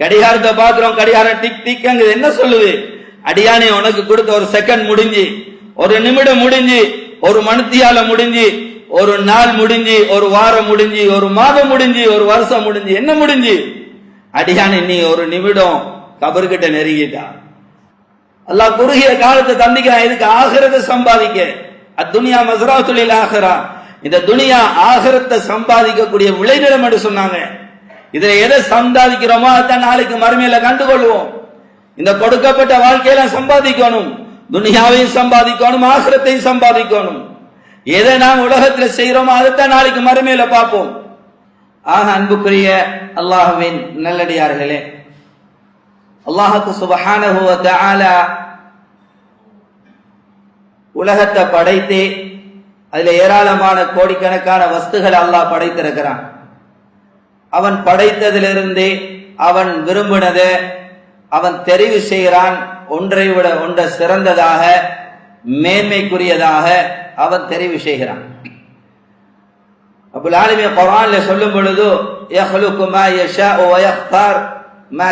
கடிகாரத்தை பாக்குறோம் கடிகாரம் டிக் டிக் என்ன சொல்லுது? அடியானே உனக்கு கொடுத்த ஒரு செகண்ட் முடிஞ்சு ஒரு நிமிடம் முடிஞ்சு ஒரு மணித்தியால முடிஞ்சு ஒரு நாள் முடிஞ்சு ஒரு வாரம் முடிஞ்சு ஒரு மாதம் முடிஞ்சு ஒரு வருஷம் முடிஞ்சு என்ன முடிஞ்சு? அடியானே நீ ஒரு நிமிடம் கபர்கிட்ட நெருங்கிட்டா. அல்லா குறுகிய காலத்தை தந்திக்கிறான் இதுக்கு ஆகிறத சம்பாதிக்க. அத்துனியா மசரா தொழில் ஆகிறா இந்த துனியா ஆகிரத்தை சம்பாதிக்கக்கூடிய விளைநிலம் என்று சொன்னாங்க. இதுல எதை சம்பாதிக்கிறோமோ அதான் நாளைக்கு மறுமையில கண்டுகொள்வோம். இந்த கொடுக்கப்பட்ட வாழ்க்கையில சம்பாதிக்கணும். துனியாவையும் சம்பாதிக்கணும் ஆசிரத்தையும் சம்பாதிக்கணும். எதை நாம் உலகத்துல செய்யறோமோ அதைத்தான் நாளைக்கு மறுமையில பார்ப்போம். ஆக அன்புக்குரிய அல்லாஹுவின் நல்லடியார்களே அல்லாஹுக்கு சுபஹானஹு வ உலகத்தை படைத்து அதுல ஏராளமான கோடிக்கணக்கான வஸ்துகளை அல்லாஹ் படைத்திருக்கிறான். அவன் படைத்ததிலிருந்து அவன் விரும்பினதை. அவன் தெரிவு செய்கிறான் ஒன்றை விட ஒன்றை சிறந்ததாக மேன்மைக்குரியதாக அவன் தெரிவு செய்கிறான். அபுல் ஆலமிய குரான்ல சொல்லும் பொழுது மா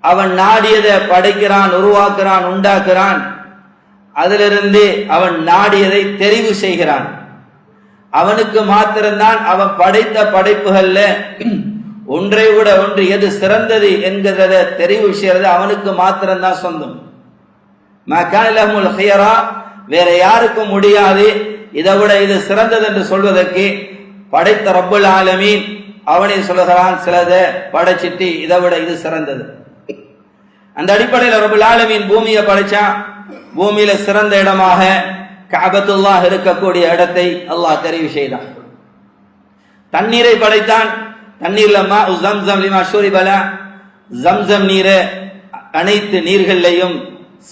அவன் நாடியதை படைக்கிறான் உருவாக்குறான் உண்டாக்குறான். அதிலிருந்து அவன் நாடியதை தெரிவு செய்கிறான். அவனுக்கு மாத்திரம்தான் அவன் படைத்த படைப்புகள்ல. ஒன்றை விட ஒன்று எது சிறந்தது என்கிறத தெரிவு செய்யறது அவனுக்கு மாத்திரம்தான் சொந்தம். மக்கானிலமுல் ஹியரா வேற யாருக்கும் முடியாது. இதை விட இது சிறந்தது என்று சொல்வதற்கு படைத்த ரப்புல் ஆலமீன் அவனை சொல்லுகிறான் சிலதை படைச்சிட்டு இதை விட இது சிறந்தது. அந்த அடிப்படையில் ரபுல் ஆலமீன் பூமியை படைச்சான். பூமியில சிறந்த இடமாக காபத்துல்லாஹ் இருக்கக்கூடிய இடத்தை அல்லாஹ் தெரிவு செய்தான். தண்ணீரை படைத்தான். தண்ணீர்ல மா ஜம்சம் லிமா ஷூரிபல. ஜம்சம் நீரை அனைத்து நீர்களையும்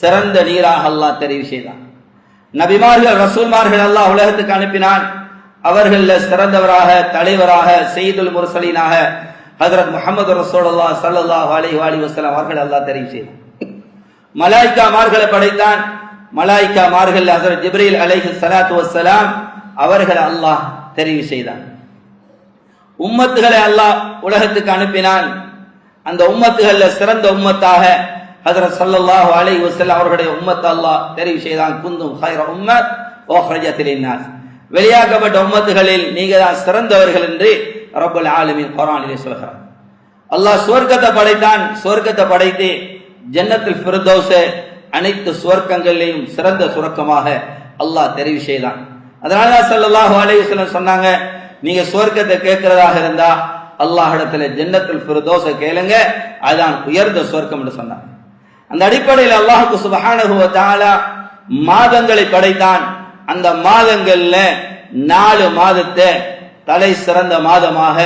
சிறந்த நீராக அல்லாஹ் தெரிவு செய்தான். நபிமார்கள் ரசூல்மார்கள் அல்லாஹ் உலகத்துக்கு அனுப்பினான். அவர்கள சிறந்தவராக தலைவராக செய்துல் முரசலீனாக ஹதரத் முகமது ரசோல்லா ஸல்லல்லாஹு அலி வஸல்லம் வஸல்லம் அவர்கள் அல்லாஹ் தெரிவு செய்தான். மலாய்க்கா மார்களை படைத்தான். மலாய்க்கா மார்கள் ஹசரத் ஜிப்ரீல் அலைஹி சலாத்து வசலாம் அவர்களை அல்லாஹ் தெரிவு செய்தான். உம்மத்துகளை அல்லாஹ் உலகத்துக்கு அனுப்பினான். அந்த உம்மத்துகள்ல சிறந்த உம்மத்தாக ஹசரத் சல்லாஹு அலை வசல் அவர்களுடைய உம்மத்தை அல்லாஹ் தெரிவு செய்தான். குந்தும் ஹைர உம்மத் ஓஹ்ரஜத்திலின்னாஸ் வெளியாக்கப்பட்ட உம்மத்துகளில் நீங்க தான் சிறந்தவர்கள் என்று ரப்பல் ஆலமின் குரானிலே சொல்கிறார். அல்லாஹ் சுவர்க்கத்தை படைத்தான். சுவர்க்கத்தை படைத்து ஜன்னத்தில் ஃபிர்தௌஸ அனைத்து சுவர்க்கங்களிலேயும் சிறந்த சுரக்கமாக அல்லாஹ் தெரிவு செய்தான். அதனால தான் அலையுஸ்லம் சொன்னாங்க நீங்க சுவர்க்கத்தை கேட்கிறதாக இருந்தா அல்லாஹிடத்துல ஜன்னத்துல் பிரதோச கேளுங்க அதுதான் உயர்ந்த சுவர்க்கம் என்று சொன்னாங்க. அந்த அடிப்படையில் அல்லாஹுக்கு சுபஹானஹு வ மாதங்களை படைத்தான். அந்த மாதங்கள்ல நாலு மாதத்தை தலை சிறந்த மாதமாக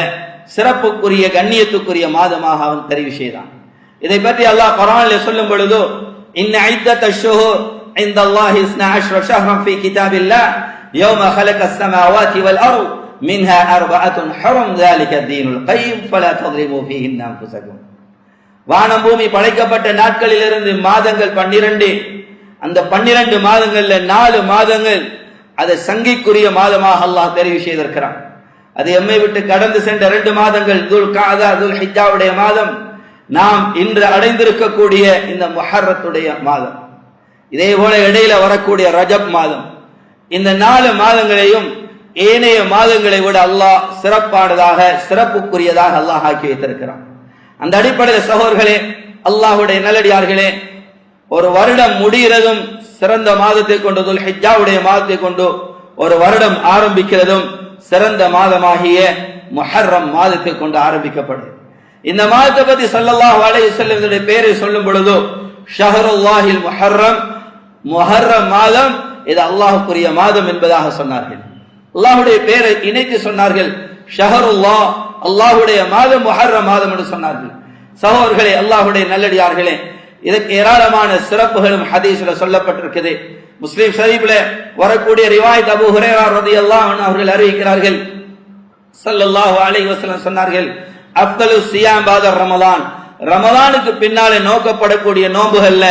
சிறப்புக்குரிய கண்ணியத்துக்குரிய மாதமாக அவன் தெரிவு செய்தான். இதை பற்றி அல்லாஹ் பரவாயில்ல சொல்லும் பொழுதோ இன்ன ஐத்தத் அஷ்ஷுஹூர் عند الله 12 شهرا في كتاب الله يوم خلق السماوات والأرض منها أربعة حرم ذلك الدين القيم فلا تظلموا فيهن أنفسكم வானம் பூமி படைக்கப்பட்ட நாட்களிலிருந்து மாதங்கள் பன்னிரண்டு அந்த பன்னிரண்டு மாதங்கள்ல நாலு மாதங்கள் அதை சங்கிக்குரிய மாதமாக அல்லாஹ் தெரிவு செய்திருக்கிறான் அது எம்மை விட்டு கடந்து சென்ற ரெண்டு மாதங்கள் துல் காதா துல் ஹிஜாவுடைய மாதம் நாம் இன்று அடைந்திருக்கக்கூடிய இந்த மொஹரத்துடைய மாதம். இதே போல இடையில வரக்கூடிய ரஜப் மாதம். இந்த நாலு மாதங்களையும் ஏனைய மாதங்களை விட அல்லாஹ் சிறப்பானதாக சிறப்புக்குரியதாக அல்லாஹ் ஆக்கி வைத்திருக்கிறான். அந்த அடிப்படையில் சகோதர்களே அல்லாஹுடைய நல்லடியார்களே ஒரு வருடம் முடிகிறதும் சிறந்த மாதத்தை கொண்டு துல் ஹிஜாவுடைய மாதத்தை கொண்டு ஒரு வருடம் ஆரம்பிக்கிறதும் சிறந்த மாதமாகிய மொஹர்ரம் மாதத்தை கொண்டு ஆரம்பிக்கப்படுது இந்த மாதத்தை பத்தி சல்லல்லாஹ் அலைஹி வஸல்லம் பேரை சொல்லும் பொழுதோ ஷஹருல்லாஹில் முஹர்ரம் முஹர்ரம் மாதம் இது அல்லாஹுக்குரிய மாதம் என்பதாக சொன்னார்கள். அல்லாஹுடைய பேரை இணைத்து சொன்னார்கள் ஷஹருல்லா அல்லாஹுடைய மாதம் முஹர்ரம் மாதம் என்று சொன்னார்கள். சகோதர்களே அல்லாஹுடைய நல்லடியார்களே இதற்கு ஏராளமான சிறப்புகளும் ஹதீஸ்ல சொல்லப்பட்டிருக்குது. முஸ்லீம் ஷரீப்ல வரக்கூடிய ரிவாயத் அபு ஹுரேரா ரதி அல்லாஹ் அவர்கள் அறிவிக்கிறார்கள். ஸல்லல்லாஹு அலைஹி வஸல்லம் சொன்னார்கள் அஃதலு சியாம் பாத ரமலான். ரமலானுக்கு பின்னாலே நோக்கப்படக்கூடிய நோன்புகள்ல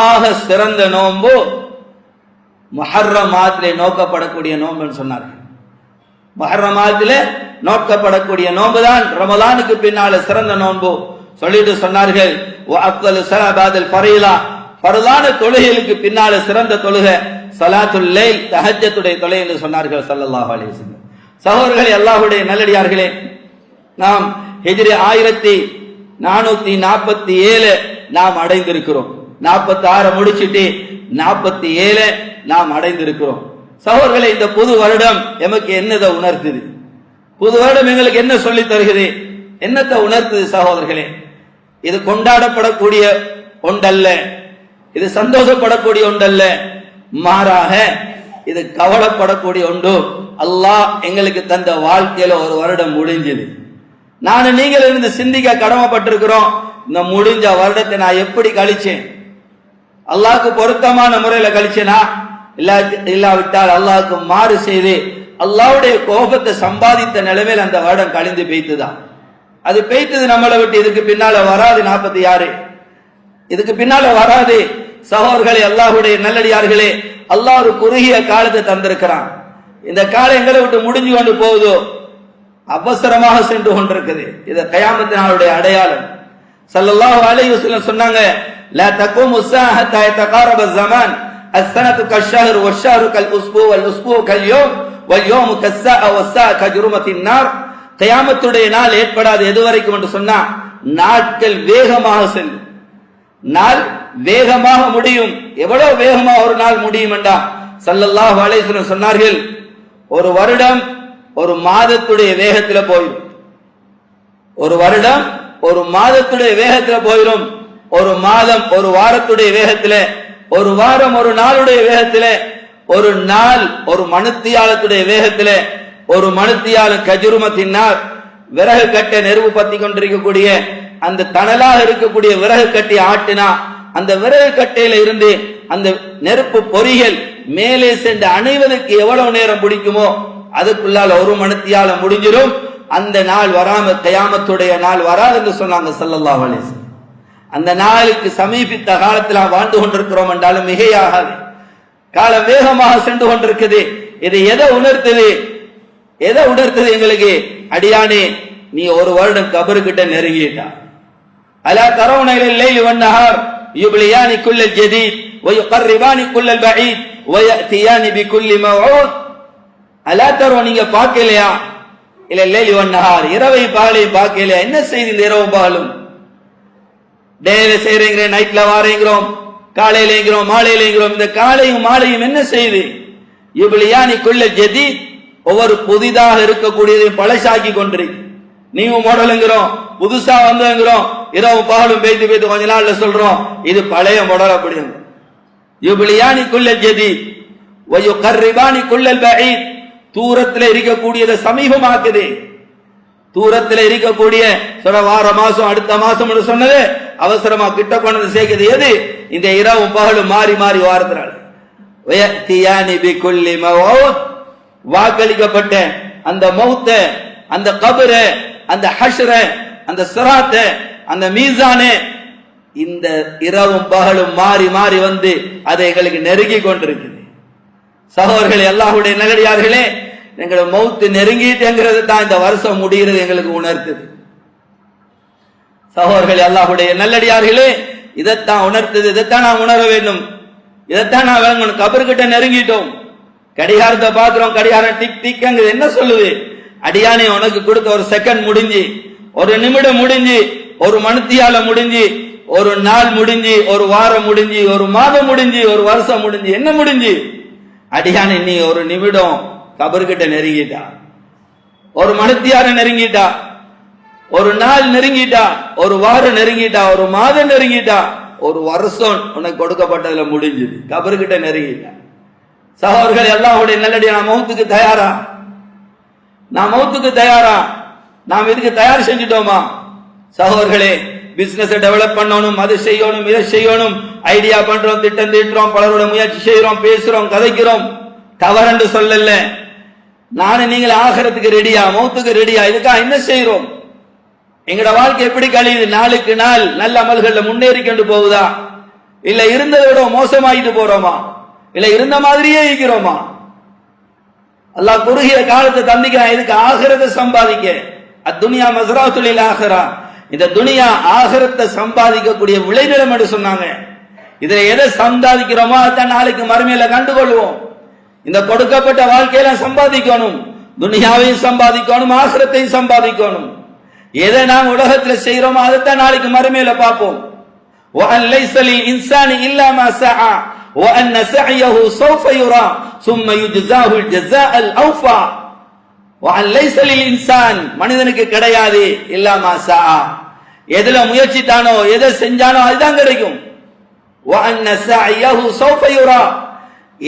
ஆக சிறந்த நோன்பு முஹர்ரம் நோக்கப்படக்கூடிய நோன்புன்னு சொன்னார்கள். மஹர்ரமாத்திலே நோக்கப்படக்கூடிய நோன்பு தான் ரமலானுக்கு பின்னால சிறந்த நோன்பு. சொல்லிட்டு சொன்னார்கள் அப்தல் சலாபாதல் பரையிலா ஃபரலான தொழுகைகளுக்கு பின்னால சிறந்த தொழுகை சலாத்துல் லைல் தஹஜ்ஜத்துடைய தொலை என்று சொன்னார்கள் ஸல்லல்லாஹு அலைஹி சகோதரர்களே அல்லாஹுடைய நல்லடியார்களே நாம் ஹெஜ்ரி ஆயிரத்தி நானூத்தி நாற்பத்தி ஏழு நாம் அடைந்திருக்கிறோம். நாற்பத்தி ஆறு முடிச்சிட்டு நாற்பத்தி ஏழு நாம் அடைந்திருக்கிறோம். சகோதரர்களை இந்த புது வருடம் எமக்கு என்னதை உணர்த்துது? புது வருடம் எங்களுக்கு என்ன சொல்லி தருகிறது? என்னத்தை உணர்த்துது சகோதரர்களே? இது கொண்டாடப்படக்கூடிய ஒன்றல்ல. இது சந்தோஷப்படக்கூடிய ஒன்றல்ல. மாறாக இது கவலைப்படக்கூடிய ஒன்று. அல்லாஹ் எங்களுக்கு தந்த வாழ்க்கையில ஒரு வருடம் முடிஞ்சது. நான் நீங்கள் இருந்து சிந்திக்க கடமைப்பட்டிருக்கிறோம். இந்த முடிஞ்ச வருடத்தை நான் எப்படி கழிச்சேன்? அல்லாஹ்க்கு பொருத்தமான முறையில கழிச்சேனா? இல்லா இல்லாவிட்டால் அல்லாவுக்கு மாறு செய்து அல்லாவுடைய கோபத்தை சம்பாதித்த நிலைமையில் அந்த வருடம் கழிந்து பெய்த்துதான் அது பெய்த்தது நம்மளை விட்டு இதுக்கு பின்னால வராது நாற்பத்தி ஆறு. இதுக்கு பின்னால வராது. சகோதர்களே அல்லாஹுடைய நல்லடியார்களே அல்லாஹ் ஒரு குறுகிய காலத்தை தந்திருக்கிறான். இந்த காலம் எங்களை விட்டு முடிஞ்சு கொண்டு போகுதோ? அவசரமாக சென்று கொண்டிருக்குது. இது கயாமத்து அடையாளம். சல்லல்லாஹு அலைஹி வஸல்லம் சொன்னாங்க லா தகூமு ஸாஹத் தகாரப ஜமான் அஸ்ஸனது கஷ்ஷஹர் வஷ்ஷஹரு கல் உஸ்பு வல் உஸ்பு கல் யௌம் வல் யௌமு கஸ்ஸா வஸ்ஸா கஜுருமத்தின் நார். கயாமத்துடைய நாள் ஏற்படாது எது வரைக்கும் என்று சொன்னா நாட்கள் வேகமாக செல்லும். நாள் வேகமாக முடியும். எவ்வளவு வேகமாக ஒரு நாள் முடியும் என்றா சல்லல்லாஹு அலைஹி சொன்னார்கள் ஒரு வருடம் ஒரு மாதத்துடைய வேகத்துல போயிடும் ஒரு வருடம் ஒரு மாதத்துடைய வேகத்துல போயிடும் ஒரு மாதம் ஒரு வாரத்துடைய வேகத்துல ஒரு வாரம் ஒரு நாளுடைய வேகத்துல ஒரு நாள் ஒரு மனுத்தியாலத்துடைய வேகத்துல ஒரு மனுத்தியாலம் கஜுருமத்தினார் விறகு கட்டை நெருப்பு பத்தி கொண்டிருக்கக்கூடிய அந்த தணலாக இருக்கக்கூடிய விறகு கட்டி ஆட்டினா அந்த விறகு கட்டையில இருந்து அந்த நெருப்பு பொறிகள் மேலே சென்று அணைவதற்கு எவ்வளவு நேரம் பிடிக்குமோ அதுக்குள்ளால ஒரு மணித்தியால முடிஞ்சிடும் அந்த நாள் வராம கயாமத்துடைய நாள் வராது என்று சொன்னாங்க ஸல்லல்லாஹு அலைஹி வஸல்லம். அந்த நாளுக்கு சமீபித்த காலத்தில் நாம் வாழ்ந்து கொண்டிருக்கிறோம் என்றாலும் மிகையாகாது காலம் வேகமாக சென்று கொண்டிருக்குது இது எதை உணர்த்துது எதை உணர்த்துது எங்களுக்கு அடியானே நீ ஒரு வருடம் கபருக்கிட்ட நெருங்கிட்டா அலா தரவுன الليل والنهار يبليان كل الجديد ويقربان كل البعيد ويأتيان بكل موعود அலா நீங்க பார்க்கலையா? இல்ல லேலி ஒன்னஹார் இரவை பகலையும் பார்க்கலையா? என்ன செய்து இந்த இரவு பகலும்? டேல செய்யறீங்க நைட்ல வாரீங்கிறோம் மாலையில எங்கிறோம் இந்த காலையும் மாலையும் என்ன செய்து? இவ்வளியானி குள்ள ஜெதி ஒவ்வொரு புதிதாக இருக்கக்கூடியதை பழசாக்கி கொண்டிருக்கு நியூ மாடலுங்கிறோம் புதுசா வந்துங்கிறோம் இரவு பகலும் பேத்து பேத்து கொஞ்ச நாள்ல சொல்றோம் இது பழைய மாடல் அப்படி. இவ்வளியானி கொள்ள ஜதி வயு கர்ரிபானி குள்ளல் பஈத் தூரத்தில் இருக்கக்கூடியதை சமீபமாக்குது. தூரத்தில் இருக்கக்கூடிய சொல்ற வார மாசம் அடுத்த மாசம் சொன்னது அவசரமா கிட்ட கொண்டு சேர்க்கிறது எது? இந்த இரவும் பகலும் மாறி மாறி வாரத்தினால. வாக்களிக்கப்பட்ட அந்த மௌத்த அந்த கபர அந்த ஹஷர அந்த சிராத்த அந்த மீசானே இந்த இரவும் பகலும் மாறி மாறி வந்து அதை எங்களுக்கு நெருங்கி கொண்டிருக்குது. சகோதரர்கள் எல்லாருடைய நல்லடியார்களே எங்களை மௌத்து நெருங்கிட்டுங்கிறது தான் இந்த வருஷம் முடிகிறது எங்களுக்கு உணர்த்துது. சகோதரர்கள் எல்லாருடைய நல்லடியார்களே இதைத்தான் உணர்த்தது இதைத்தான் நான் உணர வேண்டும். இதைத்தான் நான் விளங்கணும் கபர்கிட்ட நெருங்கிட்டோம். கடிகாரத்தை பார்க்கிறோம் கடிகாரம் டிக் டிக்ங்கிறது என்ன சொல்லுது? அடியானே உனக்கு கொடுத்த ஒரு செகண்ட் முடிஞ்சு ஒரு நிமிடம் முடிஞ்சு ஒரு மனுத்தியால முடிஞ்சு ஒரு நாள் முடிஞ்சு ஒரு வாரம் முடிஞ்சு ஒரு மாதம் முடிஞ்சு ஒரு வருஷம் முடிஞ்சு என்ன முடிஞ்சு? அடியான் இன்னி ஒரு நிமிடம் கபர்கிட்ட நெருங்கிட்டா? ஒரு மனத்தியார நெருங்கிட்டா? ஒரு நாள் நெருங்கிட்டா? ஒரு வாரம் நெருங்கிட்டா? ஒரு மாதம் நெருங்கிட்டா? ஒரு வருஷம் உனக்கு கொடுக்கப்பட்டதுல முடிஞ்சது. கபர்கிட்ட நெருங்கிட்டா. சகோதரர்கள் எல்லாருடைய நல்லடியா நான் மௌத்துக்கு தயாரா? நான் மௌத்துக்கு தயாரா? நாம் இதுக்கு தயார் செஞ்சுட்டோமா? சகோதர்களே பிசினஸை டெவலப் பண்ணணும் அது செய்யணும் இதை செய்யணும். ஐடியா பண்றோம் திட்டம் தீட்டுறோம் பலரோட முயற்சி செய்யறோம் பேசுறோம் கதைக்கிறோம். தவறென்று சொல்லல. நானும் நீங்கள் ஆகிறதுக்கு ரெடியா மௌத்துக்கு ரெடியா இதுக்காக என்ன செய்யறோம் எங்கட வாழ்க்கை எப்படி கழியுது? நாளுக்கு நாள் நல்ல அமல்கள்ல முன்னேறி கொண்டு போகுதா? இல்ல இருந்ததை விட மோசமாயிட்டு போறோமா? இல்ல இருந்த மாதிரியே இருக்கிறோமா? அல்லாஹ் குறுகிய காலத்தை தந்திக்கிறான் இதுக்கு ஆகிறத சம்பாதிக்க? அத்துனியா மசராத்துலில் ஆகிறா இந்த துனியா ஆகிரத்தை சம்பாதிக்கக்கூடிய விளைநிலம் என்று சொன்னாங்க இதுல எதை சம்பாதிக்கிறோமோ அதான் நாளைக்கு மறுமையில கண்டுகொள்வோம் இந்த கொடுக்கப்பட்ட வாழ்க்கையில சம்பாதிக்கணும் துனியாவையும் சம்பாதிக்கணும் ஆசிரத்தையும் சம்பாதிக்கணும் எதை நாம் உலகத்துல செய்யறோமோ அதைத்தான் நாளைக்கு மறுமையில பார்ப்போம் وأن ليس للإنسان إلا ما سعى وأن سعيه سوف يرى ثم يجزاه الجزاء الأوفى وأن ليس للإنسان மனிதனுக்கு கிடையாது இல்லா மா சஆ எதுல முயற்சித்தானோ எதை செஞ்சானோ அதுதான் கிடைக்கும்.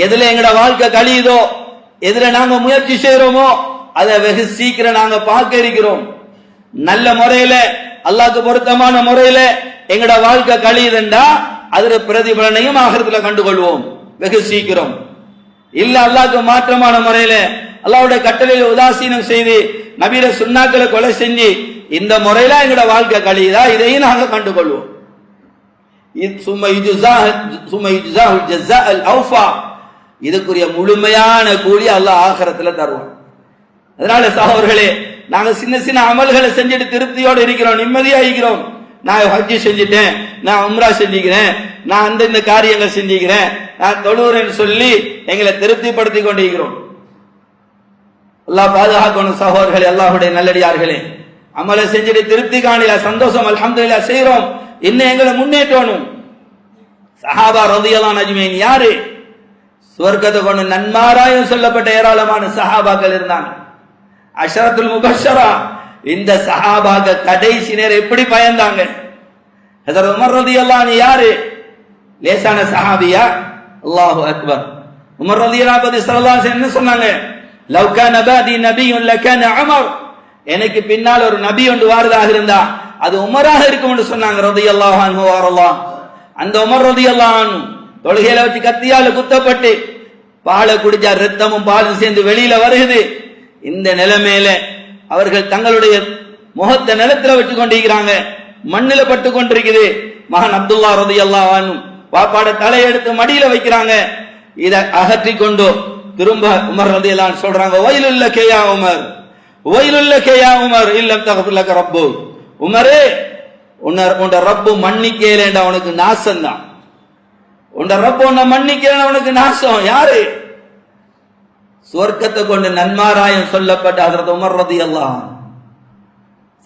எதுல எங்கட வாழ்க்கை கழியுதோ எதுல நாங்க முயற்சி செய்யறோமோ அதை வெகு சீக்கிரம் நாங்க பார்க்க இருக்கிறோம். நல்ல முறையில அல்லாக்கு பொருத்தமான முறையில எங்கட வாழ்க்கை கழியுதுண்டா அதுல பிரதிபலனையும் ஆகிறதுல கண்டுகொள்வோம். வெகு சீக்கிரம். இல்ல அல்லாக்கு மாற்றமான முறையில அல்லாவுடைய கட்டளையில் உதாசீனம் செய்து நபீர சுண்ணாக்களை கொலை செஞ்சு இந்த முறையில எங்களோட வாழ்க்கை கழியுதா? இதையும் நாங்கள் கண்டுகொள்வோம். இது சும்மா சும்மா இதுக்குரிய முழுமையான கூலி அல்லாஹ் ஆகரத்துல தருவோம் அதனால சகோதர்களே நாங்க சின்ன சின்ன அமல்களை செஞ்சுட்டு திருப்தியோடு இருக்கிறோம் நிம்மதியா இருக்கிறோம் நான் ஹஜ்ஜி செஞ்சுட்டேன் நான் உம்ரா செஞ்சுக்கிறேன் நான் அந்த இந்த காரியங்கள் செஞ்சுக்கிறேன் நான் தொழுகிறேன்னு சொல்லி எங்களை திருப்திப்படுத்தி கொண்டிருக்கிறோம். அல்லாஹ் பாதுகாக்கணும் சகோதரர்களே அல்லாஹுடைய நல்லடியார்களே. அமலை செஞ்சுட்டு திருப்தி காணல சந்தோஷம் அல்ஹம்துலில்லாஹ் செய்யறோம் இன்னும் எங்களை முன்னேற்றணும். சஹாபா ரதியலான் அஜ்மீன் யாரு? சுவர்க்கத்தை கொண்டு நன்மாராயம் சொல்லப்பட்ட ஏராளமான சஹாபாக்கள் இருந்தாங்க. அஷரத்துல் முபஷரா இந்த சஹாபாக கடைசி நேரம் எப்படி பயந்தாங்க? ஹசரத் உமர் ரதியல்லான் யாரு? லேசான சஹாபியா? அல்லாஹு அக்பர். உமர் ரலியல்லாஹு பத்தி ஸல்லல்லாஹு என்ன சொன்னாங்க? லவ் நபாதி நபியும் நபியுன் லகான எனக்கு பின்னால் ஒரு நபி ஒன்று வாரதாக இருந்தா அது உமராக இருக்கும் என்று சொன்னாங்க ரதி அல்லாஹான் வாரலாம் அந்த உமர் ரதி அல்லான் தொழுகையில வச்சு கத்தியால குத்தப்பட்டு பாலை குடிச்சா ரத்தமும் பாலும் சேர்ந்து வெளியில வருகுது. இந்த நிலைமையில அவர்கள் தங்களுடைய முகத்தை நிலத்துல வச்சு கொண்டிருக்கிறாங்க. மண்ணில பட்டு கொண்டிருக்குது. மகன் அப்துல்லா ரதி அல்லாஹானும் பாப்பாட தலையெடுத்து மடியில வைக்கிறாங்க. இதை அகற்றி கொண்டு திரும்ப உமர் ரதி அல்லான்னு சொல்றாங்க வயலுள்ள கேயா உமர். வயலுள்ள கேயா உமர் இல்லம் தகப்புலக்க ரப்பு உமரே உன்னர் உண்ட ரப்பு மன்னிக்கேலேண்டா அவனுக்கு நாசம்தான் உண்ட ரப்பு உன்னை மன்னிக்கிறேன் அவனுக்கு நாசம். யாரு? சுவர்க்கத்தை கொண்டு நன்மாராயம் சொல்லப்பட்ட ஹஜரத் உமர் ரதி அல்லாஹ்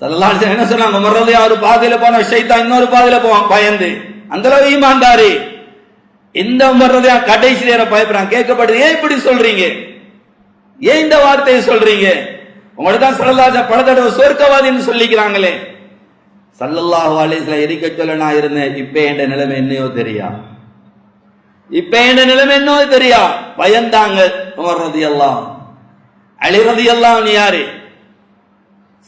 சல்லல்லாஹு என்ன சொன்னாங்க? உமர் ரதி ஒரு பாதையில போன ஷைத்தான் இன்னொரு பாதையில போவான் பயந்து. அந்த அளவு ஈமான்தாரி. இந்த உமர் ரதி கடைசி நேரம் பயப்படுறான்? கேட்கப்படுது ஏன் இப்படி சொல்றீங்க? ஏன் இந்த வார்த்தையை சொல்றீங்க? உங்களுக்கு தான் சல்லல்லாஹு பல தடவை சுவர்க்கவாதின்னு சொல்லிக்கிறாங்களே. சல்லல்லாஹு அலிஸ்ல எரிக்க சொல்ல நான் இருந்தேன்? இப்ப என் நிலைமை என்னையோ தெரியா? இப்ப என் நிலைமை என்ன தெரியா? பயந்தாங்க உமர் ரதி எல்லாம் அலி ரதி எல்லாம் நீ யாரு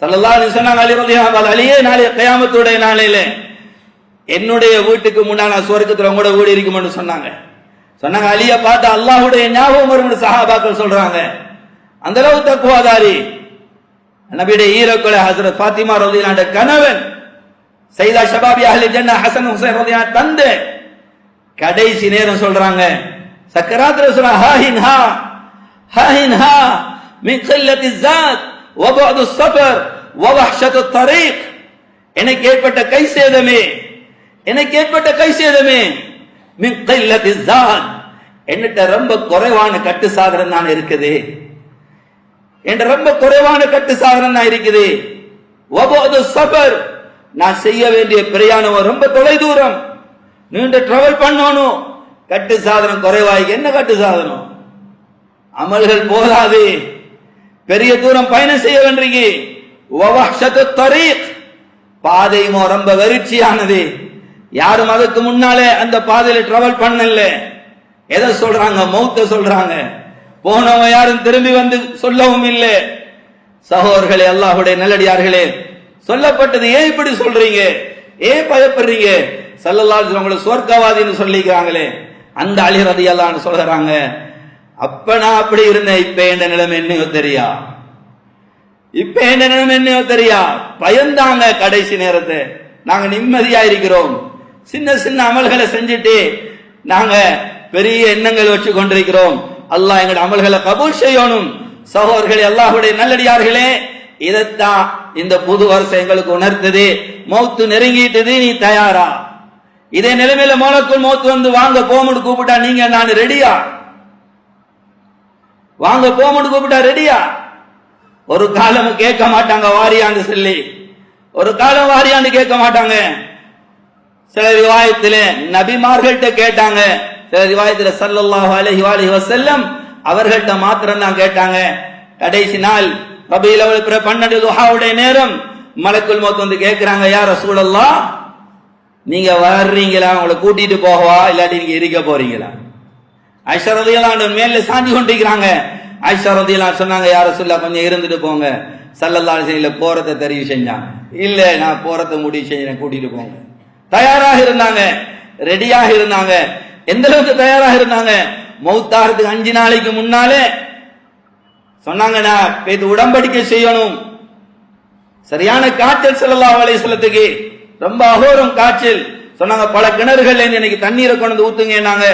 சல்லல்லா நீ சொன்னாங்க அலி ரதி அலியே நாளை கயாமத்துடைய நாளையில என்னுடைய வீட்டுக்கு முன்னாடி நான் சுவர்க்கத்துல உங்களோட வீடு இருக்கும்னு சொன்னாங்க. சொன்னாங்க அலிய பார்த்து அல்லாஹுடைய ஞாபகம் வரும்னு சஹாபாக்கள் சொல்றாங்க. அந்த அளவு தக்குவாதாரி. நபியுடைய ஈரக்குலை ஹசரத் ஃபாத்திமா ரதிலாண்ட கணவன் சைதா ஷபாபி அஹ்லி ஜன்னா ஹசன் ஹுசைன் ரோதியா தந்து. கடைசி நேரம் சொல்றாங்க சக்கராத் ரசூலா ஹாஹின் ஹா ஹாஹின் ஹா மின் கில்லத்தி ஜாத் வபஅது சஃபர் வவஹ்ஷத்து தரீக். எனக்கு ஏற்பட்ட கை சேதமே எனக்கு ஏற்பட்ட கை சேதமே மின் கில்லத்தி ஜாத் என்னட்ட ரொம்ப குறைவான கட்டு சாதனம் தான் இருக்குது. என்ற ரொம்ப குறைவான கட்டு சாதனம் தான் இருக்குது. ஒவ்வொரு சபர் நான் செய்ய வேண்டிய பிரயாணம் ரொம்ப தொலை தூரம் நீண்ட டிராவல் பண்ணணும். கட்டு சாதனம் குறைவாய்க்கு என்ன கட்டு சாதனம்? அமல்கள் போதாது. பெரிய தூரம் பயணம் செய்ய வேண்டிய பாதையுமோ ரொம்ப வெறிச்சியானது. யாரும் அதுக்கு முன்னாலே அந்த பாதையில டிராவல் பண்ணல. எதை சொல்றாங்க? மௌத்த சொல்றாங்க. போனவன் யாரும் திரும்பி வந்து சொல்லவும் இல்லை. சகோதரர்களே அல்லாஹுடைய நல்லடியார்களே சொல்லப்பட்டது ஏன் இப்படி சொல்றீங்க? ஏன் பயப்படுறீங்க? சல்லல்லாஹு உங்களை சொர்க்கவாதின்னு சொல்லிக்கிறாங்களே. அந்த அலி ரதி அல்லான்னு சொல்றாங்க அப்ப நான் அப்படி இருந்தேன் இப்ப என்ன நிலைமை என்னையோ தெரியா? இப்ப என்ன நிலைமை என்னையோ தெரியா? பயந்தாங்க கடைசி நேரத்தை. நாங்க நிம்மதியா இருக்கிறோம். சின்ன சின்ன அமல்களை செஞ்சுட்டு நாங்க பெரிய எண்ணங்கள் வச்சு கொண்டிருக்கிறோம். அல்லாஹ் எங்களோட அமல்களை கபூல் செய்யணும். சகோதரர்களே அல்லாஹுடைய நல்லடியார்களே இதைத்தான் இந்த புது வருஷம் எங்களுக்கு உணர்த்தது. மௌத்து நெருங்கிட்டது நீ தயாரா? இதே நிலைமையில மோலக்குள் மௌத்து வந்து வாங்க போமுன்னு கூப்பிட்டா நீங்க நான் ரெடியா? வாங்க போமுன்னு கூப்பிட்டா ரெடியா? ஒரு காலம் கேட்க மாட்டாங்க வாரியான்னு சொல்லி. ஒரு காலம் வாரியான்னு கேட்க மாட்டாங்க. சில ரிவாயத்துல நபிமார்கள்ட்ட கேட்டாங்க சில ரிவாயத்துல சல்லல்லாஹு அலஹி வஸல்லம் வசல்லம் அவர்கள்ட்ட மாத்திரம் தான் கேட்டாங்க. கடைசி நாள் ரபியில் அவள் பிற பன்னெண்டு துஹாவுடைய நேரம் மலக்குள் மௌத் வந்து கேட்கிறாங்க யார் சூழல்லா நீங்க வர்றீங்களா? உங்களை கூட்டிட்டு போகவா? இல்லாட்டி நீங்க இருக்க போறீங்களா? ஐஸ்வரதியெல்லாம் மேல சாஞ்சி கொண்டிருக்கிறாங்க. ஐஸ்வரதியெல்லாம் சொன்னாங்க யார சொல்லா கொஞ்சம் இருந்துட்டு போங்க. சல்லல்லா செய்யல போறத தெரிவு செஞ்சாங்க இல்ல நான் போறத முடிவு செஞ்சேன் கூட்டிட்டு போங்க. தயாராக இருந்தாங்க ரெடியாக இருந்தாங்க. எந்த அளவுக்கு தயாராக இருந்தாங்க? மௌத்தாகிறதுக்கு அஞ்சு நாளைக்கு முன்னாலே. சொன்னாங்கண்ணா நான் இது உடம்படிக்கை செய்யணும். சரியான காய்ச்சல் செல்லல்லா வலைசலத்துக்கு ரொம்ப அகோரம் காய்ச்சல். சொன்னாங்க பல கிணறுகள் இன்னைக்கு தண்ணீரை கொண்டு வந்து ஊத்துங்கன்னாங்க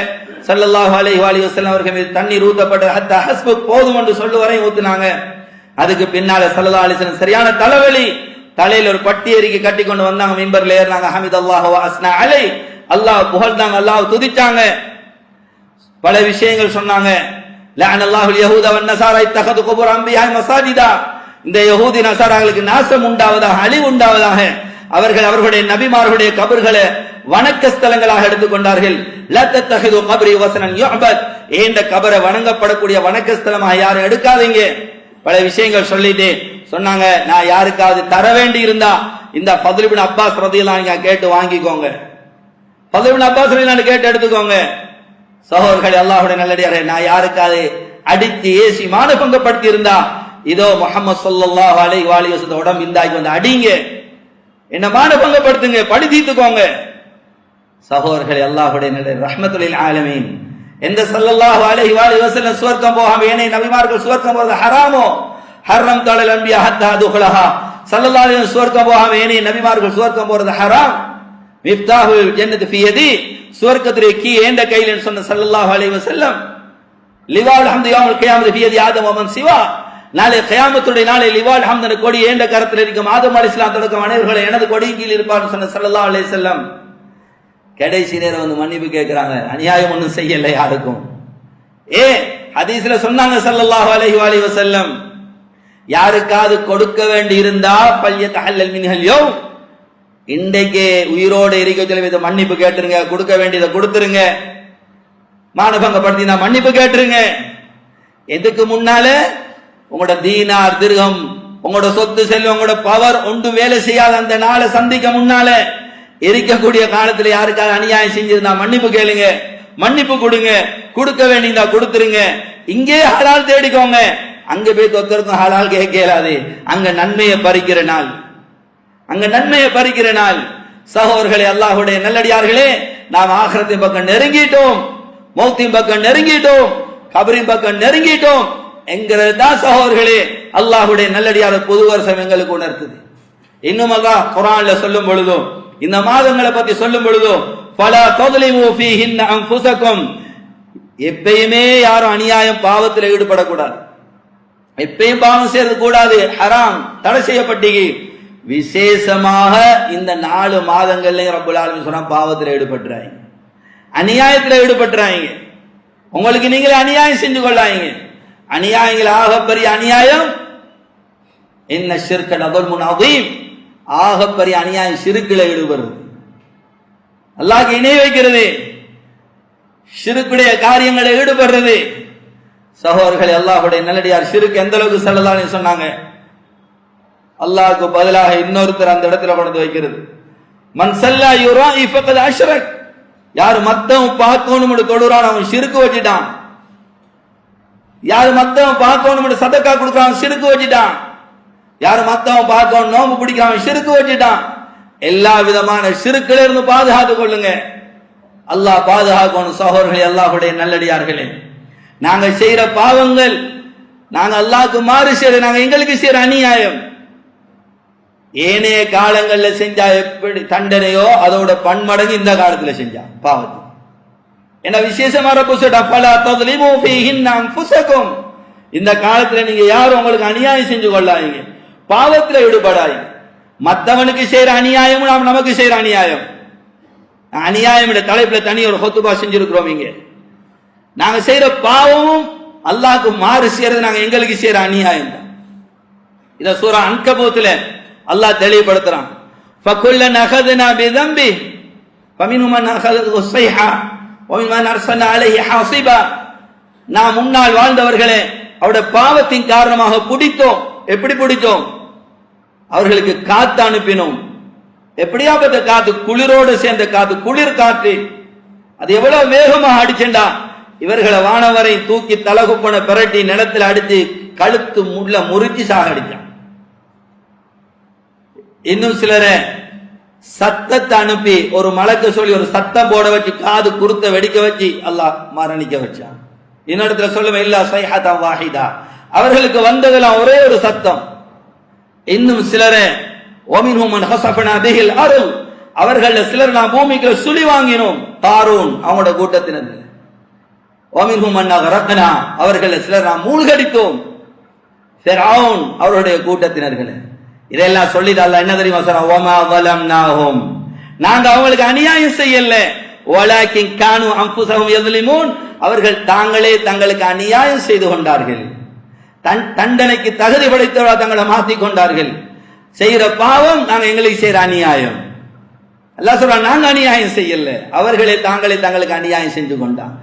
சல்லல்லாஹ் அலை வாலி வசலம் அவர்கள் மீது தண்ணீர் ஊத்தப்பட்ட ஹத்தா ஹஸ்பு போதும் என்று சொல்லு வரை ஊத்துனாங்க. அதுக்கு பின்னால ஸல்லல்லாஹு அலைஹி சரியான தலைவலி. தலையில ஒரு பட்டி எரிக்கி கட்டி கொண்டு வந்தாங்க மிம்பர்ல ஏறினாங்க. ஹமீத் அல்லாஹ் அஸ்னா அலை. அல்லாஹ் புகழ்ந்தாங்க அல்லாஹ் துதிச்சாங்க. பல விஷயங்கள் சொன்னாங்க. லஅன அல்லாஹுல் யஹூத வன் நஸாரா இத்தகது குபுர் அன்பியா மசாஜிதா. இந்த யஹூதி நசாராக்களுக்கு நாசம் உண்டாவதாக அழிவு உண்டாவதாக அவர்கள் அவர்களுடைய நபிமார்களுடைய கபர்களை வணக்க ஸ்தலங்களாக எடுத்துக்கொண்டார்கள் லத்த தத்தஹிது கப்ரி வசனன் யுஅபத். ஏண்ட கபரை வணங்கப்படக்கூடிய வணக்க ஸ்தலமாக யாரும் எடுக்காதீங்க. பல விஷயங்கள் சொல்லிட்டு சொன்னாங்க நான் யாருக்காவது தர வேண்டி இருந்தா இந்த ஃபதுல் அப்பாஸ் ரதியெல்லாம் நீங்க கேட்டு வாங்கிக்கோங்க. ஃபதுல் அப்பாஸ் நான் கேட்டு எடுத்துக்கோங்க. சகோதரர்கள் அல்லாஹுடைய நல்லடியாரே நான் யாருக்காவது அடித்து ஏசி மானபங்கப்படுத்தி இருந்தா இதோ முகமது ஸல்லல்லாஹு அலைஹி வாலி வஸல்லம் உடம்பு இந்தாக்கி வந்து அடிங்க. என்ன மானபங்கப்படுத்துங்க படி தீர்த்துக்கோங்க. சகோதரர்கள் அல்லாஹுடைய நல்ல ரஹமத்துலில் ஆலமீன். எந்த சல்லல்லாஹு அலைஹி வாலி வஸல்லம் சுவர்க்கம் போகாம ஏனைய நபிமார்கள் சுவர்க்கம் போறது ஹராமோ? ஹர்ரம் தலல் அன்பியா ஹத்தா துஹலஹா. சல்லல்லாஹு அலைஹி வஸல்லம் சுவர்க்கம் போகாம ஏனைய நபிமார்கள் சுவர்க்கம் போறது ஹராம். மிஃப்தாஹுல் ஜன்னத் ஃபியதி சுவர்க்கத்துடைய கீ ஏண்ட கையில் சொன்ன ஸல்லல்லாஹு அலைஹி வஸல்லம் லிவால் ஹம்து யௌமுல் கியாமத் ஃபியதி ஆதம் வமன் சிவா. நாளை கயாமத்துடைய நாளை லிவால் ஹம்தன கொடி ஏண்ட கரத்தில் இருக்கும் ஆதம் அலைஹிஸ்ஸலாம் தொடக்கம் அனைவர்களை எனது கொடியின் கீழ் இருப்பார்னு சொன்ன ஸல்லல்லாஹு அலைஹி வஸல்லம். கடைசி நேரம் வந்து மன்னிப்பு கேட்கிறாங்க. அநியாயம் ஒன்றும் செய்யலை யாருக்கும். ஏ ஹதீஸ்ல சொன்னாங்க ஸல்லல்லாஹு அலைஹி வஸல்லம் செல்லம் யாருக்காவது கொடுக்க வேண்டி இருந்தா பல்ய தஹல்லல் மின்ஹல் யௌம். இன்றைக்கு உயிரோடு இருக்க இதை மன்னிப்பு கேட்டுருங்க கொடுக்க வேண்டியதை கொடுத்துருங்க. மானபங்கப்படுத்தி மன்னிப்பு கேட்டுருங்க. எதுக்கு முன்னால? உங்களோட தீனார் திருகம் உங்களோட சொத்து செல்வம் உங்களோட பவர் ஒன்றும் வேலை செய்யாத அந்த நாளை சந்திக்க முன்னால இருக்கக்கூடிய காலத்துல யாருக்காவது அநியாயம் செஞ்சிருந்தா மன்னிப்பு கேளுங்க. மன்னிப்பு கொடுங்க. கொடுக்க வேண்டியதா கொடுத்துருங்க. இங்கே ஹலால் தேடிக்கோங்க. அங்க போய் தொத்தருக்கும் ஹலால் கேட்கலாது அங்க நன்மையை பறிக்கிற நாள். அங்க நன்மையை பறிக்கிற நாள் சகோதரர்களே அல்லாஹுடைய நல்லடியார்களே நாம் ஆகிரத்தின் பக்கம் நெருங்கிட்டோம் மௌத்தின் பக்கம் நெருங்கிட்டோம் கபரின் பக்கம் நெருங்கிட்டோம் என்கிறது தான் சகோதரர்களே அல்லாஹுடைய நல்லடியார் புது வருஷம் எங்களுக்கு உணர்த்துது. இன்னும் அல்லாஹ் குரான்ல சொல்லும் பொழுதும் இந்த மாதங்களை பத்தி சொல்லும் பொழுதும் பல தொதலிமு ஃபீஹின் எப்பயுமே யாரும் அநியாயம் பாவத்தில் ஈடுபடக்கூடாது. எப்பயும் பாவம் செய்யறது கூடாது ஹராம் தடை செய்யப்பட்டீங்க. விசேஷமாக இந்த நாலு மாதங்கள்லையும் ரப்புல் ஆலமீன் பாவத்தில் ஈடுபட்டுறாங்க. அநியாயத்தில் ஈடுபட்டுறாங்க. உங்களுக்கு நீங்களே அநியாயம் செஞ்சு கொள்ளாங்க அநியாயங்கள் ஆகப்பெரிய அநியாயம். என்ன சிற்க நபர் முன் ஆகப்பெரிய அநியாயம் சிறுக்கில் ஈடுபடுறது. அல்லாஹ் இணை வைக்கிறது. சிறுக்குடைய காரியங்களை ஈடுபடுறது. சகோதரர்கள் அல்லாஹுடைய நல்லடியார் சிறுக்கு எந்த அளவுக்கு செல்லலாம்னு சொன்னாங்க? அல்லாஹுக்கு பதிலாக இன்னொருத்தர் அந்த இடத்துல கொண்டு வைக்கிறது. மன் சல்லா யுரா இஃபகத் அஷ்ரக். யார் மத்தவன் பார்க்கணும் தொடுறான் அவன் சிறுக்கு வச்சிட்டான். யார் மத்தவன் பார்க்கணும் சதக்கா கொடுக்குறான் சிறுக்கு வச்சிட்டான். யார் மத்தவன் பார்க்கணும் நோம்பு பிடிக்கிறான் சிறுக்கு வச்சிட்டான். எல்லா விதமான சிறுக்குல இருந்து பாதுகாத்து கொள்ளுங்க. அல்லாஹ் பாதுகாக்கணும் சகோதரர்களே அல்லாஹுடைய நல்லடியார்களே. நாங்க செய்யற பாவங்கள் நாங்க அல்லாஹ்க்கு மாறு செய்யற நாங்க எங்களுக்கு செய்யற அநியாயம். ஏனைய காலங்கள்ல செஞ்சா எப்படி தண்டனையோ அதோட பன்மடங்கு இந்த காலத்துல செஞ்சா பாவத்து. என்ன விசேஷமா ரப்பு இந்த காலத்துல நீங்க யாரும் உங்களுக்கு அநியாயம் செஞ்சு கொள்ளாதீங்க. பாவத்துல ஈடுபடாதீங்க. மத்தவனுக்கு செய்யற அநியாயம் நாம் நமக்கு செய்யற அநியாயம். அநியாயம் தலைப்புல தனி ஒரு ஹொத்துபா செஞ்சிருக்கிறோம் இங்க. நாங்க செய்யற பாவமும் அல்லாஹ்க்கு மாறு செய்யறது நாங்க எங்களுக்கு செய்யற அநியாயம் தான். இத சூறா அன்கபூத்துல அல்லாஹ் தெளிவுபடுத்துறான். ஃபகுல்ல நகதுனா பிதம்பி ஃபமினுமன் அகது உஸ்ஸைஹா ஒமினுமன் அர்சனா அலைஹி ஹாசிபா நாம் முன்னால் வாழ்ந்தவர்களே அவருடைய பாவத்தின் காரணமாக பிடித்தோம். எப்படி பிடித்தோம்? அவர்களுக்கு காத்து அனுப்பினோம். எப்படியாப்பட்ட காத்து? குளிரோடு சேர்ந்த காத்து குளிர் காற்று. அது எவ்வளவு வேகமாக அடிச்சண்டா இவர்களை வானவரை தூக்கி தலகுப்பன பிரட்டி நிலத்தில் அடித்து கழுத்து முள்ள முறிச்சு சாகடிச்சான். இன்னும் சிலரை சத்தத்தை அனுப்பி ஒரு மலக்க சொல்லி ஒரு சத்தம் போட வச்சு காது குறுத்த வெடிக்க வச்சு அல்லாஹ் மரணிக்க வச்சான். இன்னொருத்துல சொல்லுவேன் இல்லா சைஹாதா வாஹிதா. அவர்களுக்கு வந்ததெல்லாம் ஒரே ஒரு சத்தம். இன்னும் சிலரை ஓமின்ஹுமன் ஹசஃபனா பிஹில் அருள். அவர்கள சிலர் நான் பூமிக்கு சுழி வாங்கினோம் தாரூன். அவங்களோட கூட்டத்தினர். ஓமின்ஹுமன் ரத்னா அவர்கள சிலர் நாம் மூழ்கடித்தோம். ஃபிரௌன். அவருடைய கூட்டத்தினர்களை. இதெல்லாம் சொல்லி என்ன தெரியுமா சொல்றான் ஓமா வலம் நாகும் நாங்க அவங்களுக்கு அநியாயம் செய்யல. ஓலாக்கிங் காணும் அம்புசகம் எதுலிமூன் அவர்கள் தாங்களே தங்களுக்கு அநியாயம் செய்து கொண்டார்கள். தன் தண்டனைக்கு தகுதி படைத்தவர்களாக தங்களை மாற்றி கொண்டார்கள். செய்யற பாவம் நாங்க எங்களுக்கு செய்யற அநியாயம். எல்லாம் சொல்றான் நாங்க அநியாயம் செய்யல. அவர்களே தாங்களே தங்களுக்கு அநியாயம் செஞ்சு கொண்டாங்க.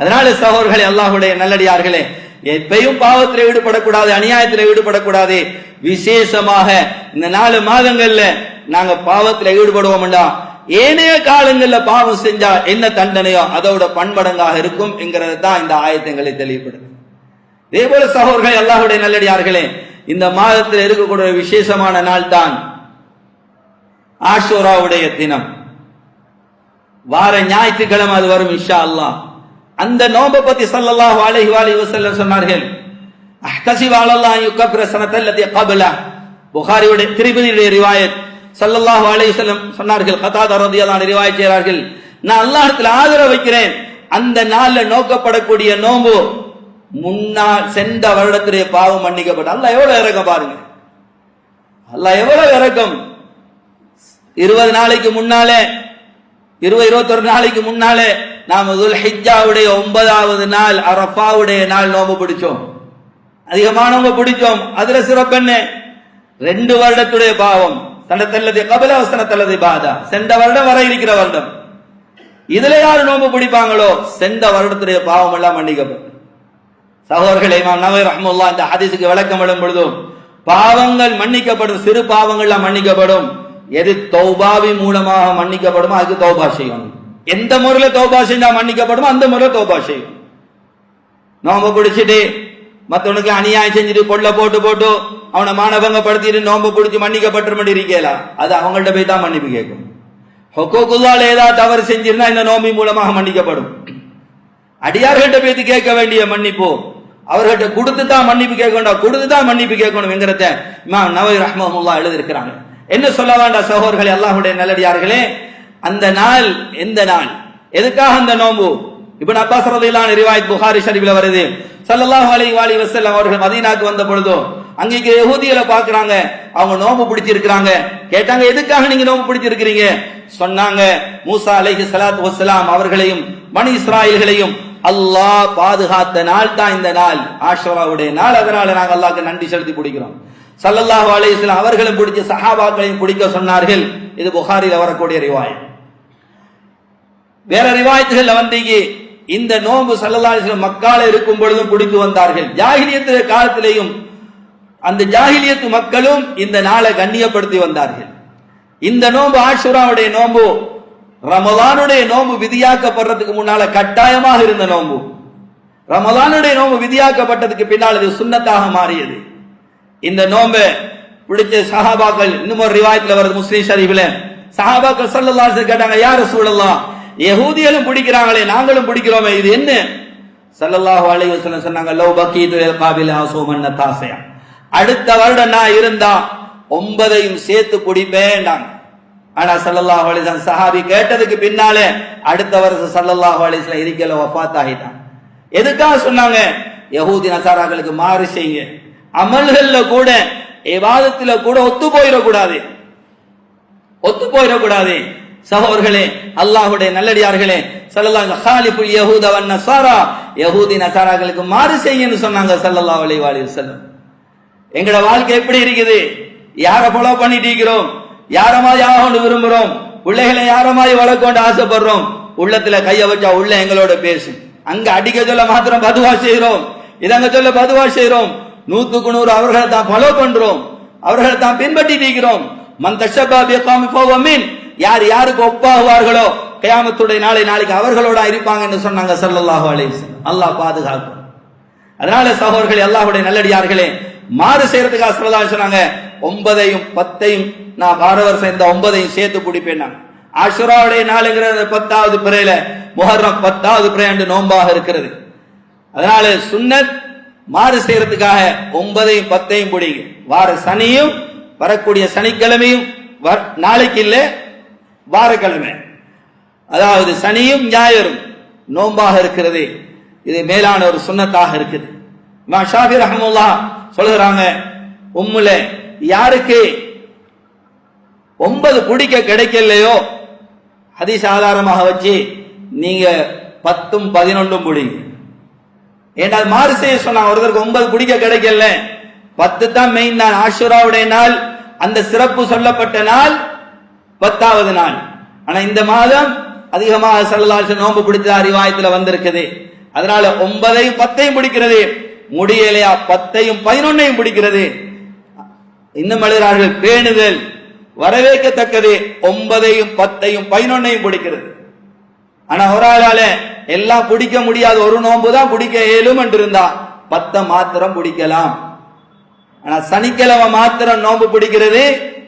அதனால சகோதரர்களே அல்லாஹுடைய நல்லடியார்களே எப்பையும் பாவத்தில் ஈடுபடக்கூடாது அநியாயத்தில் ஈடுபடக்கூடாது. விசேஷமாக இந்த நாலு மாதங்கள்ல நாங்க பாவத்தில் ஈடுபடுவோம்டா. ஏனைய காலங்கள்ல பாவம் செஞ்சா என்ன தண்டனையோ அதோட பன்மடங்காக இருக்கும் என்கிறது தான் இந்த ஆயத்தங்களை தெளிவுபடுது இதே போல சகோதரர்களே அல்லாஹ்வுடைய நல்லடியார்களே இந்த மாதத்தில் இருக்கக்கூடிய விசேஷமான நாள் தான் ஆஷோராவுடைய தினம். வார ஞாயிற்றுக்கிழமை அது வரும் இஷா அல்லாஹ். அந்த நோம்பை பத்தி சல்லல்லாஹு அலைஹி வாலி வஸல்லம் சொன்னார்கள் அஹ்தசிவ அலல்லாஹ் யுகஃபிர சனத்தல்லதி கபல புகாரியுடைய திருப்பதியுடைய ரிவாயத் சல்லல்லாஹு அலைஹி வஸல்லம் சொன்னார்கள் கதாத ரலியல்லாஹு ரிவாயத் செய்கிறார்கள் நான் அல்லாஹ்விடத்தில் ஆதரவு வைக்கிறேன். அந்த நாள்ல நோக்கப்படக்கூடிய நோம்பு முன்னால் சென்ற வருடத்துடைய பாவம் மன்னிக்கப்பட்ட அல்லாஹ் எவ்வளவு இறக்கம் பாருங்க. அல்லாஹ் எவ்வளவு இறக்கம். இருபது நாளைக்கு முன்னாலே இருபது இருபத்தொரு நாளைக்கு முன்னாலே நாம துல் ஹிஜ்ஜாவுடைய ஒன்பதாவது நாள் அரஃபாவுடைய நாள் நோம்பு பிடிச்சோம் அதிகமானவங்க பிடிச்சோம் அதுல சிறப்பென்ன ரெண்டு வருடத்துடைய பாவம் தனத்தல்லது கபல வசனத்தல்லது பாதா சென்ற வருடம் வர இருக்கிற வருடம் இதுல யாரு நோம்பு பிடிப்பாங்களோ சென்ற வருடத்துடைய பாவம் எல்லாம் மன்னிக்கப்படும் சகோதரர்களே இமாம் நவீர் ரஹமுல்லா இந்த ஹதீஸுக்கு விளக்கம் விடும் பொழுதும் பாவங்கள் மன்னிக்கப்படும் சிறு பாவங்கள்லாம் மன்னிக்கப்படும் எது தௌபாவி மூலமாக மன்னிக்கப்படுமோ அதுக்கு தௌபா செய்யணும் எந்த முறையில் தோபா செஞ்சா மன்னிக்கப்படுமோ அந்த முறையில் தோபா செய்யும். நோம்பு பிடிச்சிட்டு மற்றவனுக்கு அநியாயம் செஞ்சுட்டு கொள்ள போட்டு போட்டு அவனை மானபங்கப்படுத்திட்டு நோம்பு பிடிச்சி மன்னிக்கப்பட்டு இருக்கலா? அது அவங்கள்ட்ட போய் தான் மன்னிப்பு கேட்கும். ஹொக்கோக்குள்ளால் ஏதாவது தவறு செஞ்சிருந்தா இந்த நோம்பி மூலமாக மன்னிக்கப்படும். அடியார்கிட்ட போய் கேட்க வேண்டிய மன்னிப்பு. அவர்கிட்ட கொடுத்து தான் மன்னிப்பு கேட்கணும் கொடுத்து தான் மன்னிப்பு கேட்கணும் என்கிறத இமாம் நவை ரஹ்மஹுல்லா எழுதியிருக்கிறாங்க. என்ன சொல்ல வேண்டாம் சகோதரர்களே அல்லாஹ்வுடைய நல்லடியார்களே அந்த நாள் எந்த நாள்? எதுக்காக அந்த நோம்பு இப்ப அப்பாஸ் ரதிலான ரிவாயத் புகாரி ஷரீஃபில் வருது. சல்லல்லாஹ் அலி வாலி வசல்லம் அவர்கள் மதீனாக்கு வந்த பொழுதோ அங்கே யஹூதிகளை பாக்குறாங்க அவங்க நோம்பு பிடிச்சிருக்கிறாங்க. கேட்டாங்க எதுக்காக நீங்க நோம்பு பிடிச்சிருக்கிறீங்க? சொன்னாங்க மூசா அலைஹி சலாத் வசலாம் அவர்களையும் மணி இஸ்ராயல்களையும் அல்லாஹ் பாதுகாத்த நாள் தான் இந்த நாள். ஆஷராவுடைய நாள். அதனால நாங்கள் அல்லாஹ்க்கு நன்றி செலுத்தி பிடிக்கிறோம். சல்லல்லாஹ் அலைஹி வஸல்லம் அவர்களும் பிடிச்ச சஹாபாக்களையும் பிடிக்க சொன்னார்கள். இது புகாரில் வரக்கூடிய ரிவாயம் வேற ரிவாயத்துகள் வந்தீங்க. இந்த நோன்பு ஸல்லல்லாஹு மக்கால இருக்கும் பொழுதும் பிடித்து வந்தார்கள். ஜாகிலியத்து காலத்திலேயும் அந்த ஜாகிலியத்து மக்களும் இந்த நாளை கண்ணியப்படுத்தி வந்தார்கள். இந்த நோன்பு ஆஷுராவுடைய நோன்பு ரமதானுடைய நோன்பு விதியாக்கப்படுறதுக்கு முன்னால கட்டாயமாக இருந்த நோன்பு ரமதானுடைய நோன்பு விதியாக்கப்பட்டதுக்கு பின்னால் இது சுண்ணத்தாக மாறியது. இந்த நோன்பை பிடிச்ச சஹாபாக்கள் இன்னும் ஒரு ரிவாயத்தில் வருது முஸ்லீம் ஷரீஃபில். சஹாபாக்கள் சல்லல்லாசு கேட்டாங்க யார் சூழலாம் யகூதிகளும் பிடிக்கிறாங்களே நாங்களும் பிடிக்கிறோமே இது என்ன? சல்லல்லாஹு அலைஹி வஸல்லம் சொன்னாங்க லவ் பக்கீது லில் காபில் ஆசுமன் தாசயா. அடுத்த வருடம் நான் இருந்தா ஒன்பதையும் சேர்த்து பிடிப்பேன்டாங்க ஆனா சல்லல்லாஹு அலைஹி சஹாபி கேட்டதுக்கு பின்னாலே அடுத்த வருஷம் சல்லல்லாஹு அலைஹி வஸல்லம் இருக்கல வஃபாத் ஆகிட்டான் எதுக்காக சொன்னாங்க? யஹூதி நசாராக்களுக்கு மாறு செய்யுங்க அமல்கள்ல கூட எவாதத்துல கூட ஒத்து போயிடக்கூடாது. ஒத்து போயிடக்கூடாது. சகோதர்களே அல்லாஹுடைய நல்லடியார்களே ஸல்லல்லாஹு ஹாலிஃபுல் யஹூத வன் நஸாரா யஹூதி நசாராக்களுக்கு மாறு செய்யுன்னு சொன்னாங்க ஸல்லல்லாஹு அலைஹி வஸல்லம். எங்கட வாழ்க்கை எப்படி இருக்குது? யார ஃபாலோ பண்ணிட்டு இருக்கிறோம்? யார மாதிரி ஆகணும் விரும்புறோம்? பிள்ளைகளை யார மாதிரி வளர்க்கொண்டு ஆசைப்படுறோம்? உள்ளத்துல கைய வச்சா உள்ள எங்களோட பேசும் அங்க அடிக்க சொல்ல மாத்திரம் பதுவா செய்கிறோம். இதங்க சொல்ல பதுவா செய்கிறோம். நூத்துக்கு நூறு அவர்களை தான் ஃபாலோ பண்றோம். அவர்களை தான் பின்பற்றி இருக்கிறோம். மன் தஷபா பிகாமி யார் யாருக்கு ஒப்பாகுவார்களோ கயாமத்துடைய நாளை நாளைக்கு அவர்களோட இருப்பாங்கன்னு சொன்னாங்க சல்லாஹு அலிஸ் அல்லாஹ் பாதுகாக்கும். அதனால சகோதரர்களே அல்லாஹுடைய நல்லடியார்களே மாறு செய்யறதுக்காக சொல்லலாம் சொன்னாங்க ஒன்பதையும் பத்தையும் நான் பாரவர் சேர்ந்த ஒன்பதையும் சேர்த்து பிடிப்பேன் நான். ஆஷுராவுடைய நாளுங்கிற பத்தாவது பிறையில முஹர்ரம் பத்தாவது பிறையாண்டு நோன்பாக இருக்கிறது. அதனால சுன்னத் மாறு செய்யறதுக்காக ஒன்பதையும் பத்தையும் பிடிங்க. வார சனியும் வரக்கூடிய சனிக்கிழமையும் நாளைக்கு இல்லை வாரக்கிழமை. அதாவது சனியும் ஞாயிறும் நோன்பாக இருக்கிறது. இது மேலான ஒரு சுன்னத்தாக இருக்குது. இமாம் ஷாஃபி ரஹமுல்லா சொல்லுகிறாங்க உம்முல யாருக்கு ஒன்பது குடிக்க கிடைக்கலையோ? ஹதீஸ் ஆதாரமாக வச்சு நீங்க பத்தும் பதினொன்றும் குடிங்க. ஏன்னா மாறு செய்ய சொன்னாங்க ஒருத்தருக்கு ஒன்பது பிடிக்க கிடைக்கல. பத்து தான் மெயின் நாள் ஆஷுராவுடைய நாள் அந்த சிறப்பு சொல்லப்பட்ட நாள் பத்தாவது நாள். ஆனா இந்த மாதம் அதிகமாக சல்லல்லாஹு நோன்பு பிடிச்ச அறிவாயத்துல வந்திருக்குது. அதனால ஒன்பதையும் பத்தையும் பிடிக்கிறது. முடியலையா? பத்தையும் பதினொன்னையும் பிடிக்கிறது. இன்னும் எழுதுறார்கள் பேணுதல் வரவேற்கத்தக்கது. ஒன்பதையும் பத்தையும் பதினொன்னையும் பிடிக்கிறது. ஆனா ஒரு ஆளால எல்லாம் பிடிக்க முடியாது ஒரு நோன்பு தான் பிடிக்க இயலும் என்று இருந்தா பத்தை மாத்திரம் பிடிக்கலாம். ஆனா சனிக்கிழமை மாத்திரம் நோன்பு பிடிக்கிறது.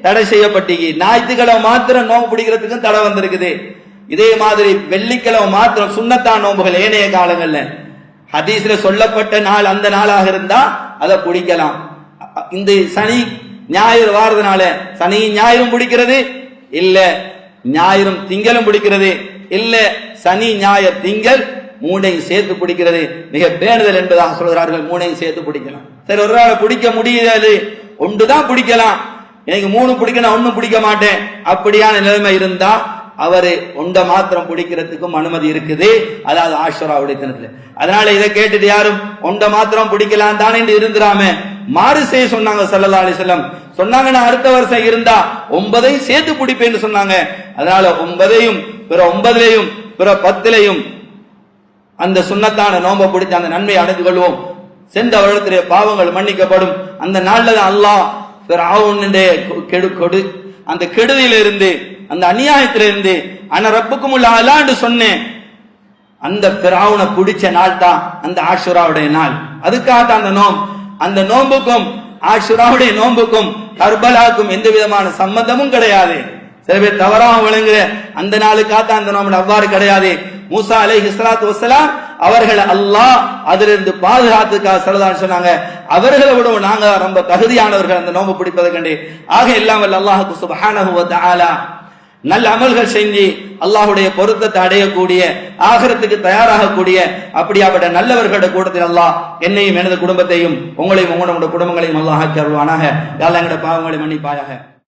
தடை செய்யப்பட்டீங்க. ஞாயிற்றுக்கிழமை மாத்திரம் நோம்பு பிடிக்கிறதுக்கும் தடை வந்திருக்குது. இதே மாதிரி வெள்ளிக்கிழமை மாத்திரம் சுண்ணத்தான் நோன்புகள் ஏனைய காலங்கள்ல. ஹதீஸ்ல சொல்லப்பட்ட நாள் அந்த நாளாக இருந்தா அதை பிடிக்கலாம். இந்த சனி ஞாயிறு வாரதுனால சனி ஞாயிறும் பிடிக்கிறது இல்ல ஞாயிறும் திங்களும் பிடிக்கிறது இல்ல சனி ஞாயிறு திங்கள் மூணையும் சேர்த்து பிடிக்கிறது. மிக பேணுதல் என்பதாக சொல்கிறார்கள். மூணையும் சேர்த்து பிடிக்கலாம். சரி ஒரு நாள் பிடிக்க முடியாது ஒன்றுதான் பிடிக்கலாம். எனக்கு மூணு பிடிக்குன்னா ஒன்றும் பிடிக்க மாட்டேன். அப்படியான நிலைமை இருந்தா அவரு உண்டை மாத்திரம் பிடிக்கிறதுக்கும் அனுமதி இருக்குது. அதாவது ஆஷராவுடைய தினத்துல அதனால இதை கேட்டுட்டு யாரும் உண்டை மாத்திரம் பிடிக்கலாம் தானே இருந்துராம. மாறு செய்ய சொன்னாங்க சல்லல்லா அலிசல்லம் சொன்னாங்க நான் அடுத்த வருஷம் இருந்தா ஒன்பதையும் சேர்த்து பிடிப்பேன்னு சொன்னாங்க. அதனால ஒன்பதையும் பிற ஒன்பதுலையும் பிற பத்திலையும் அந்த சுண்ணத்தான நோன்பை பிடித்து அந்த நன்மையை அடைந்து கொள்வோம். சென்ற வருடத்திலே பாவங்கள் மன்னிக்கப்படும். அந்த நாள்ல தான் அல்லாஹ் பிராவுனுடைய கெடு கொடு. அந்த கெடுதியிலிருந்து அந்த அநியாயத்திலிருந்து ஆனா ரப்புக்கும் உள்ள அலாண்டு சொன்னேன். அந்த பிராவுனை பிடிச்ச நாள் தான் அந்த ஆஷுராவுடைய நாள். அதுக்காக தான் அந்த நோம் அந்த நோன்புக்கும் ஆஷுராவுடைய நோன்புக்கும் கர்பலாவுக்கும் எந்த விதமான சம்பந்தமும் கிடையாது. சில பேர் தவறாக விளங்குற அந்த நாளுக்காக தான் அந்த நோம்பு அவ்வாறு கிடையாது. மூசா அலை ஹிஸ்லாத்து வசலாம் அவர்கள் அல்லாஹ் அதிலிருந்து பாதுகாத்துக்காக சொல்லதான் சொன்னாங்க. அவர்களை விட நாங்க ரொம்ப தகுதியானவர்கள். அந்த நோம்பு பிடிப்பதை கண்டு ஆக இல்லாமல் அல்லாஹுக்கு சுபஹானஹு வ நல்ல அமல்கள் செஞ்சு அல்லாஹுடைய பொருத்தத்தை அடையக்கூடிய ஆகரத்துக்கு தயாராகக்கூடிய அப்படியாப்பட்ட நல்லவர்களோட கூட்டத்தில் அல்லாஹ் என்னையும் எனது குடும்பத்தையும் உங்களையும் உங்களோட குடும்பங்களையும் அல்லாஹ் அருள்வானாக. எல்லாம் எங்களோட பாவங்களை மன்னிப்பாயாக?